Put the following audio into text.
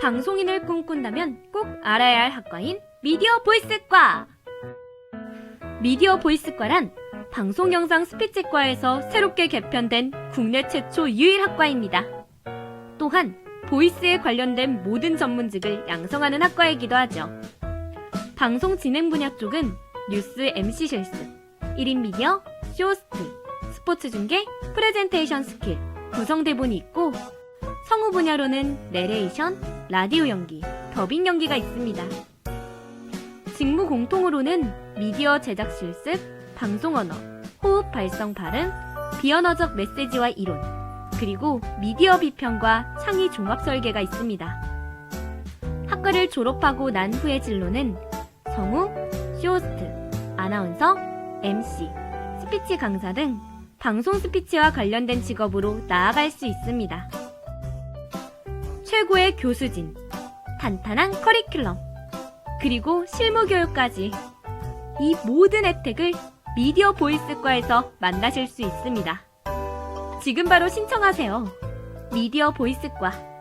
방송인을 꿈꾼다면 꼭 알아야 할 학과인 미디어 보이스과! 미디어 보이스과란 방송 영상 스피치과에서 새롭게 개편된 국내 최초 유일 학과입니다. 또한 보이스에 관련된 모든 전문직을 양성하는 학과이기도 하죠. 방송 진행 분야 쪽은 뉴스 MC 실습, 1인 미디어, 쇼호스트, 스포츠 중계, 프레젠테이션 스킬, 구성 대본이 있고 성우 분야로는 내레이션, 라디오 연기, 더빙 연기가 있습니다. 직무 공통으로는 미디어 제작 실습, 방송 언어, 호흡 발성 발음, 비언어적 메시지와 이론, 그리고 미디어 비평과 창의 종합 설계가 있습니다. 학과를 졸업하고 난 후의 진로는 성우, 쇼호스트, 아나운서, MC, 스피치 강사 등 방송 스피치와 관련된 직업으로 나아갈 수 있습니다. 최고의 교수진, 탄탄한 커리큘럼, 그리고 실무 교육까지 이 모든 혜택을 미디어 보이스과에서 만나실 수 있습니다. 지금 바로 신청하세요. 미디어 보이스과